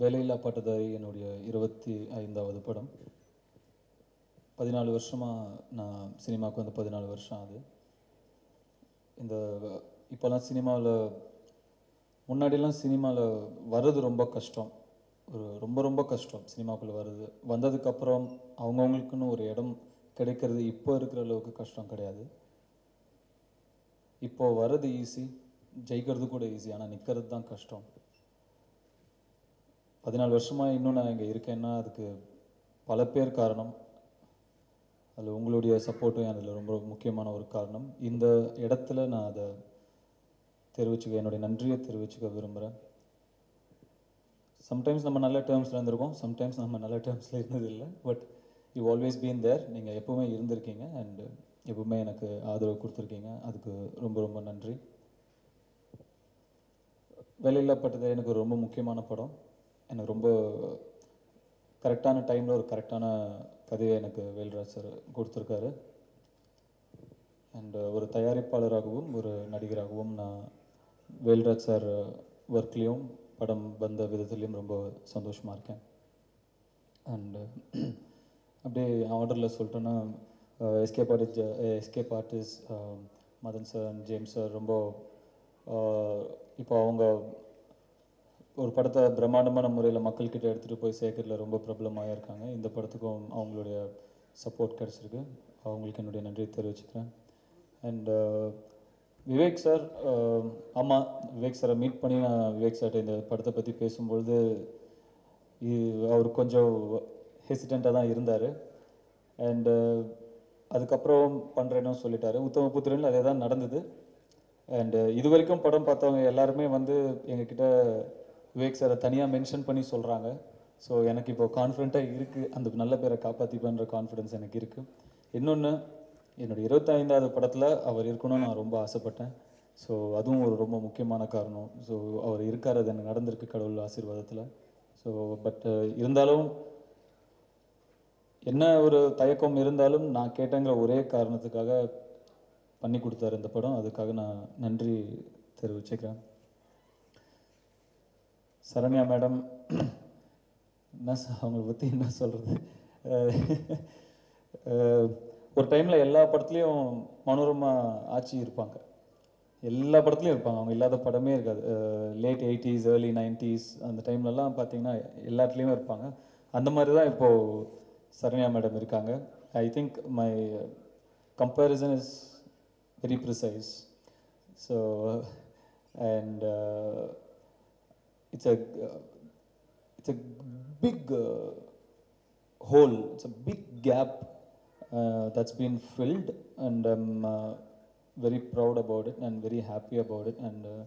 வேலையில்லா பட்டதாரி என்னுடைய இருபத்தி ஐந்தாவது படம். பதினாலு வருஷமாக நான் சினிமாவுக்கு வந்து பதினாலு வருஷம் ஆகுது. இந்த இப்போல்லாம் சினிமாவில் முன்னாடிலாம் சினிமாவில் வர்றது ரொம்ப கஷ்டம். ஒரு ரொம்ப ரொம்ப கஷ்டம் சினிமாக்குள்ளே வர்றது. வந்ததுக்கப்புறம் அவங்கவுங்களுக்குன்னு ஒரு இடம் கிடைக்கிறது இப்போ இருக்கிற அளவுக்கு கஷ்டம் கிடையாது. இப்போது வர்றது ஈஸி ஜெயிக்கிறது கூட ஈஸி ஆனால் நிற்கிறது தான் கஷ்டம். பதினாலு வருஷமாக இன்னும் நான் இங்கே இருக்கேன்னா அதுக்கு பல பேர் காரணம். அதில் உங்களுடைய சப்போர்ட்டும் அதில் ரொம்ப முக்கியமான ஒரு காரணம். இந்த இடத்துல நான் அதை தெரிவிச்சுக்க என்னுடைய நன்றியை தெரிவிச்சுக்க விரும்புகிறேன் சம்டைம்ஸ் நம்ம நல்ல டேர்ம்ஸில் இருந்திருக்கோம். சம்டைம்ஸ் நம்ம நல்ல டேர்ம்ஸில் இருந்ததில்லை but you always been there நீங்கள் எப்போவுமே இருந்திருக்கீங்க. அண்ட் எப்பவுமே எனக்கு ஆதரவு கொடுத்துருக்கீங்க. அதுக்கு ரொம்ப ரொம்ப நன்றி. வேலையில்லா பட்டது எனக்கு ரொம்ப முக்கியமான படம். எனக்கு ரொம்ப கரெக்டான டைமில் ஒரு கரெக்டான கதையை எனக்கு வேல்ராஜ் சார் கொடுத்துருக்காரு. அண்ட் ஒரு தயாரிப்பாளராகவும் ஒரு நடிகராகவும் நான் வேல்ராஜ் சார் ஒர்க்லேயும் படம் வந்த விதத்துலேயும் ரொம்ப சந்தோஷமாக இருக்கேன். அண்டு அப்படியே ஆர்டரில் சொல்லிட்டேன்னா SK artist SK artist Madan sir and James sir ரொம்ப இப்போ அவங்க ஒரு படத்தை பிரம்மாண்டமான முறையில் மக்கள்கிட்ட எடுத்துகிட்டு போய் சேர்க்கறதுல ரொம்ப பிரபலமாக இருக்காங்க. இந்த படத்துக்கும் அவங்களுடைய சப்போர்ட் கிடச்சிருக்கு. அவங்களுக்கு என்னுடைய நன்றியை தெரிவிச்சுக்கிறேன். And uh, Vivek sir um, ஆமாம் விவேக் சாரை மீட் பண்ணி நான் விவேக் சார்கிட்ட இந்த படத்தை பற்றி பேசும்பொழுது அவர் கொஞ்சம் ஹெசிடெண்ட்டாக தான் இருந்தார். அண்டு uh, அதுக்கப்புறம் பண்ணுறேன்னு சொல்லிட்டாரு. உத்தம புத்திரனில் அதே தான் நடந்தது அண்டு uh, இது வரைக்கும் படம் பார்த்தவங்க எல்லாருமே வந்து எங்ககிட்ட விவேக் சாரை தனியாக மென்ஷன் பண்ணி சொல்கிறாங்க ஸோ எனக்கு இப்போ கான்ஃபிடென்ட்டாக இருக்குது அந்த நல்ல பேரை காப்பாற்றிப்பேன்ற கான்ஃபிடன்ஸ் எனக்கு இருக்குது இன்னொன்று என்னுடைய இருபத்தைந்தாவது படத்தில் அவர் இருக்கணும்னு நான் ரொம்ப ஆசைப்பட்டேன். ஸோ அதுவும் ஒரு ரொம்ப முக்கியமான காரணம். ஸோ அவர் இருக்கார். அது எனக்கு நடந்திருக்கு கடவுள் ஆசீர்வாதத்தில். ஸோ பட் இருந்தாலும் என்ன ஒரு தயக்கம் இருந்தாலும் நான் கேட்டேங்கிற ஒரே காரணத்துக்காக பண்ணி கொடுத்தாரு இந்த படம். அதுக்காக நான் நன்றி தெரிவிச்சுக்கிறேன். சரண்யா மேடம் என்ன சொ- அவங்கள பற்றி என்ன சொல்கிறது ஒரு டைமில் எல்லா படத்துலேயும் மனோரமா ஆட்சி இருப்பாங்க. எல்லா படத்துலையும் இருப்பாங்க. அவங்க இல்லாத படமே இருக்காது. லேட் எயிட்டிஸ் ஏர்லி நைன்டிஸ் அந்த டைம்லலாம் பார்த்தீங்கன்னா எல்லாத்துலேயுமே இருப்பாங்க. அந்த மாதிரி தான் இப்போது சரண்யா மேடம் இருக்காங்க. I think my comparison is very precise so and it's a uh, it's a big uh, hole. It's a big gap uh, that's been filled and i'm uh, very proud about it and very happy about it. And uh,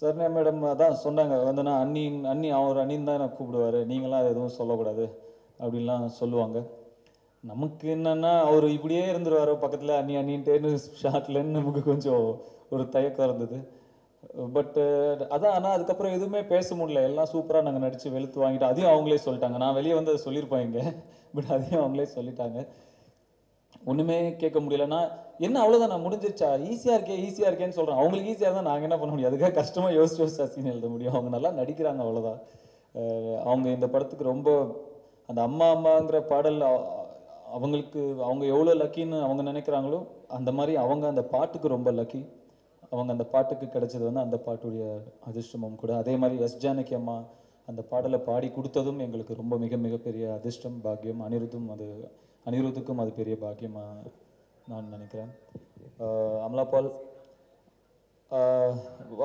Saranya madam அதான் சொன்னாங்க. வந்தன்னா அண்ணின் அண்ணி அவர் அண்ணின் தான் நான் கூப்பிடுவார். நீங்களாம் எதுவும் சொல்லக்கூடாது. அப்படின்லாம் சொல்லுவாங்க. நமக்கு என்னன்னா அவர் இப்படியே இருந்துருவார் பக்கத்தில் அண்ணி அண்ணின்ட்டேன்னு ஷார்ட்லன்னு நமக்கு கொஞ்சம் ஒரு தயக்கம் இருந்தது. பட்டு uh, அதான் ஆனால் அதுக்கப்புறம் எதுவுமே பேச முடியல. எல்லாம் சூப்பராக நாங்கள் நடித்து வெளுத்து வாங்கிட்டு அதையும் அவங்களே சொல்லிட்டாங்க. நான் வெளியே வந்து அதை இங்கே. பட் அதையும் அவங்களே சொல்லிட்டாங்க. ஒன்றுமே கேட்க முடியலன்னா என்ன அவ்வளோதான் நான் முடிஞ்சிருச்சா? ஈஸியாக இருக்கே ஈஸியாக இருக்கேன்னு சொல்கிறேன் அவங்களுக்கு ஈஸியாக தான் நாங்கள் என்ன பண்ண முடியும்? அதுக்காக கஷ்டமாக யோசிச்சு யோசிச்சா சீன் எழுத முடியும். அவங்க நல்லா நடிக்கிறாங்க அவ்வளோதான் அவங்க இந்த படத்துக்கு ரொம்ப அந்த அம்மா அம்மாங்கிற பாடல் அவங்களுக்கு அவங்க எவ்வளோ லக்கின்னு அவங்க நினைக்கிறாங்களோ அந்த மாதிரி அவங்க அந்த பாட்டுக்கு ரொம்ப லக்கி அவங்க அந்த பாட்டுக்கு கிடைச்சது வந்து அந்த பாட்டுடைய அதிர்ஷ்டமும் கூட. அதே மாதிரி எஸ். ஜானகி அம்மா அந்த பாடலை பாடி கொடுத்ததும் எங்களுக்கு ரொம்ப மிக மிகப்பெரிய அதிர்ஷ்டம் பாக்கியம் அனிருத்தும் அது அனிருத்துக்கும் அது பெரிய பாக்கியமாக நான் நினைக்கிறேன். அம்லாபால் அமலா பால்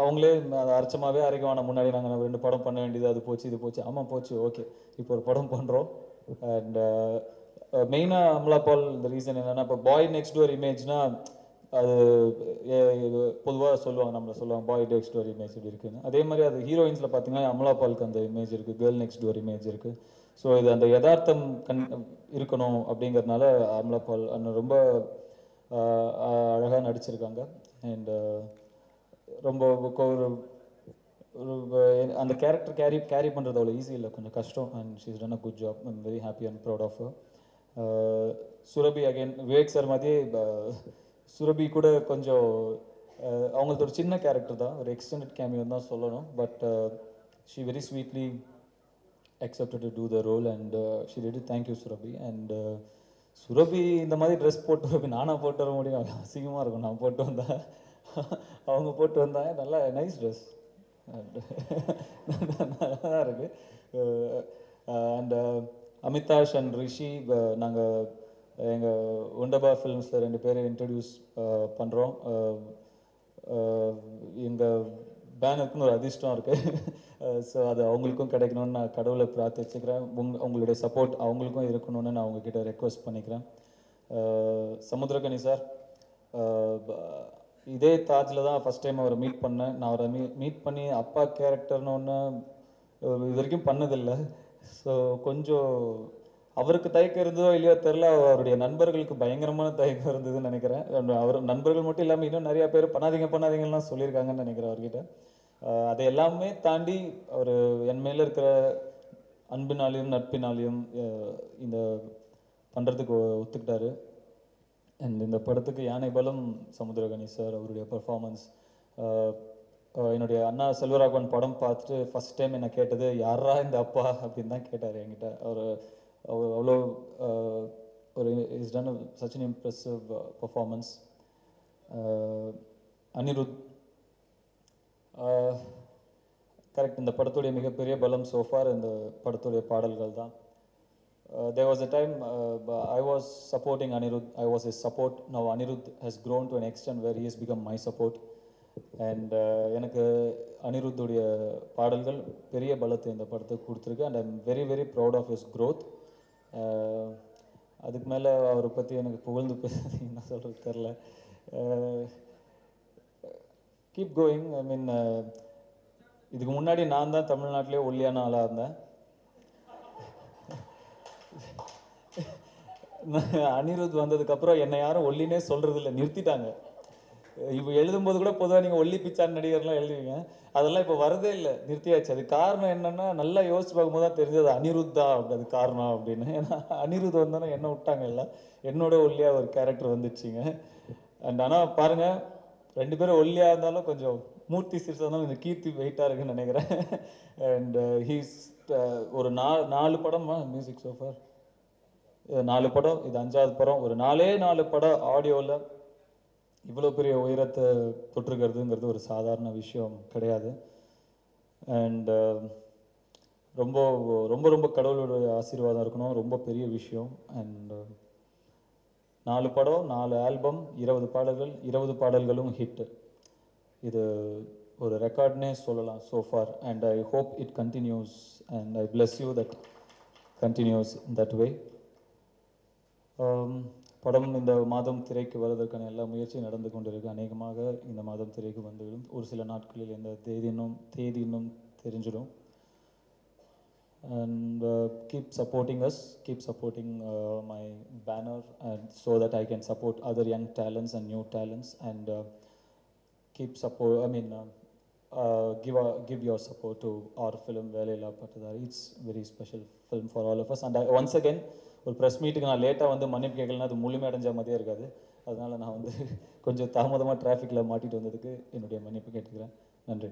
அவங்களே அர்ச்சமாகவே அரைச்சமாகவே முன்னாடி நாங்கள் ரெண்டு படம் பண்ண வேண்டியது அது போச்சு இது போச்சு. ஆமாம் போச்சு ஓகே. இப்போ ஒரு படம் பண்ணுறோம் அண்ட் மெயினாக அமலா பால் இந்த ரீசன் என்னென்னா இப்போ பாய் நெக்ஸ்ட் டோர் இமேஜ்னால் அது பொதுவாக சொல்லுவாங்க நம்மளை சொல்லுவாங்க பாய் நெக்ஸ்ட் டோர் இமேஜ் இப்படி இருக்குன்னு. அதே மாதிரி அது ஹீரோயின்ஸில் பார்த்தீங்கன்னா அமலா பாலுக்கு அந்த இமேஜ் இருக்குது கேர்ள் நெக்ஸ்ட் டோர் இமேஜ் இருக்குது ஸோ இது அந்த யதார்த்தம் கண் இருக்கணும் அப்படிங்கிறதுனால அமலா பால் அண்ணன் ரொம்ப அழகாக நடிச்சிருக்காங்க. அண்ட் ரொம்ப ஒரு அந்த கேரக்டர் கேரி கேரி பண்ணுறது அவ்வளோ ஈஸி இல்லை கொஞ்சம் கஷ்டம். And she's done a good job I'm very happy and proud of Surabhi again Vivek sir மாதிரி சுரபி கூட கொஞ்சம் அவங்களது ஒரு சின்ன கேரக்டர் தான். ஒரு எக்ஸ்டெண்டட் கேமியோ தான் சொல்லணும். But she very sweetly accepted to do the role and she ready thank you Surabhi and Surabhi இந்த மாதிரி ட்ரெஸ் போட்டு வரப்ப நானாக போட்டு வர முடியும். அசிங்கமாக இருக்கும். நான் போட்டு வந்தேன் அவங்க போட்டு வந்தாங்க நல்லா நைஸ் ட்ரெஸ் நல்லா தான் இருக்குது அண்ட் அமிதாஷ் அண்ட் ரிஷி நாங்கள் எங்கள் உண்டபா ஃபிலிம்ஸில் ரெண்டு பேரை இன்ட்ரடியூஸ் பண்ணுறோம் எங்கள் பேனருக்குன்னு ஒரு அதிர்ஷ்டம் இருக்குது ஸோ அது அவங்களுக்கும் கிடைக்கணும்னு நான் கடவுளை பிரார்த்திச்சுக்கிறேன். உங் உங்களுடைய சப்போர்ட் அவங்களுக்கும் இருக்கணும்னு நான் உங்ககிட்ட ரெக்வஸ்ட் பண்ணிக்கிறேன். சமுத்திரகனி சார் இதே தாஜில் தான் ஃபஸ்ட் டைம் அவரை மீட் பண்ணேன். நான் அவரை மீ மீட் பண்ணி அப்பா கேரக்டர்னு ஒன்று இது வரைக்கும் பண்ணதில்லை. ஸோ கொஞ்சம் அவருக்கு தயக்கம் இருந்ததோ இல்லையோ தெரில அவருடைய நண்பர்களுக்கு பயங்கரமான தயக்கம் இருந்ததுன்னு நினைக்கிறேன். அவர் நண்பர்கள் மட்டும் இல்லாமல் இன்னும் நிறைய பேர் பண்ணாதீங்க பண்ணாதீங்கலாம் சொல்லியிருக்காங்கன்னு நினைக்கிறேன் அவர்கிட்ட. அதை எல்லாமே தாண்டி அவர் என் மேலே இருக்கிற அன்பினாலையும் நட்பினாலையும் இந்த பண்ணுறதுக்கு ஒத்துக்கிட்டாரு. அண்ட் இந்த படத்துக்கு யானை பலம் சமுத்திரகணி சார் அவருடைய பர்ஃபார்மன்ஸ் என்னுடைய அண்ணா செல்வராகவன் படம் பார்த்துட்டு ஃபர்ஸ்ட் டைம் என்னை கேட்டது யாரா இந்த அப்பா? அப்படின்னு தான் கேட்டார் என்கிட்ட. அவர் அவ்வளோ அஹ், ஒரு is done such an impressive performance Anirudh correct இந்த படத்துடைய மிகப்பெரிய பலம் சோஃபார் இந்த படத்துடைய பாடல்கள் தான். There was a time I was supporting Anirudh I was is support now Anirudh has grown to an extent where he has become my support. And எனக்கு அனிருத்துடைய பாடல்கள் பெரிய பலத்தை இந்த படத்துக்கு கொடுத்துருக்கு. And I'm very very proud of his growth. Uh, அதுக்கு மேலே அவரை பற்றி எனக்கு புகழ்ந்து பேசுறது என்ன சொல்கிறது தெரில கீப் கோயிங் ஐ மீன் இதுக்கு முன்னாடி நான் தான் தமிழ்நாட்டிலே ஒல்லியான ஆளாக இருந்தேன். அனிருத் வந்ததுக்கப்புறம் என்னை யாரும் ஒல்லினே சொல்கிறது இல்லை நிறுத்திட்டாங்க. இப்போ எழுதும்போது கூட பொதுவாக நீங்கள் ஒல்லி பிச்சான் நடிகர்லாம் எழுதுவீங்க. அதெல்லாம் இப்போ வரதே இல்லை. நிறுத்தியாச்சு. அது காரணம் என்னென்னா நல்லா யோசிச்சு பார்க்கும்போது தான் தெரிஞ்சது அனிருத்தா தான் அப்படி அது காரணம் அப்படின்னு. ஏன்னா அனிருத் வந்தோன்னா என்ன விட்டாங்க இல்லை என்னோட ஒல்லியாக ஒரு கேரக்டர் வந்துச்சுங்க. அண்ட் ஆனால் பாருங்கள் ரெண்டு பேரும் ஒல்லியாக இருந்தாலும் கொஞ்சம் மூர்த்தி சிறுசாக இருந்தாலும் கொஞ்சம் கீர்த்தி வெயிட்டாக இருக்குன்னு நினைக்கிறேன். அண்ட் ஹீஸ் uh, uh, ஒரு நாலு நாலு படமா மியூசிக் சோஃபார் நாலு படம் இது அஞ்சாவது படம். ஒரு நாலே நாலு படம் ஆடியோவில் இவ்வளோ பெரிய உயரத்தை தொற்றுக்கிறதுங்கிறது ஒரு சாதாரண விஷயம் கிடையாது. அண்டு uh, ரொம்ப ரொம்ப ரொம்ப கடவுளுடைய ஆசீர்வாதம் இருக்கணும். ரொம்ப பெரிய விஷயம். அண்ட் uh, நாலு படம் நாலு ஆல்பம் இருபது பாடல்கள் இருபது பாடல்களும் ஹிட்டு இது ஒரு ரெக்கார்ட்னே சொல்லலாம் so and I hope it continues and I bless you that continues that way படம் இந்த மாதம் திரைக்கு வருவதற்கான எல்லா முயற்சியும் நடந்து கொண்டிருக்கு அநேகமாக இந்த மாதம் திரைக்கு வந்துவிடும் ஒரு சில நாட்களில் எந்த தேதி இன்னும் தேதி இன்னும் தெரிஞ்சிடும் and uh, keep supporting us keep supporting uh, my banner and so that i can support other young talents and new talents and uh, keep support i mean uh, uh, give a, give your support to our film Velaiyilla Pattathari it's very special film for all of us and once again ஒரு press மீட்டுக்கு நான் லேட்டாக வந்து மன்னிப்பு கேட்கலன்னா அது முழுமை அடைஞ்ச மாதிரியே இருக்காது. அதனால் நான் வந்து கொஞ்சம் தாமதமாக டிராஃபிக்கில் மாட்டிகிட்டு வந்ததுக்கு என்னுடைய மன்னிப்பு கேட்டுக்கிறேன். நன்றி.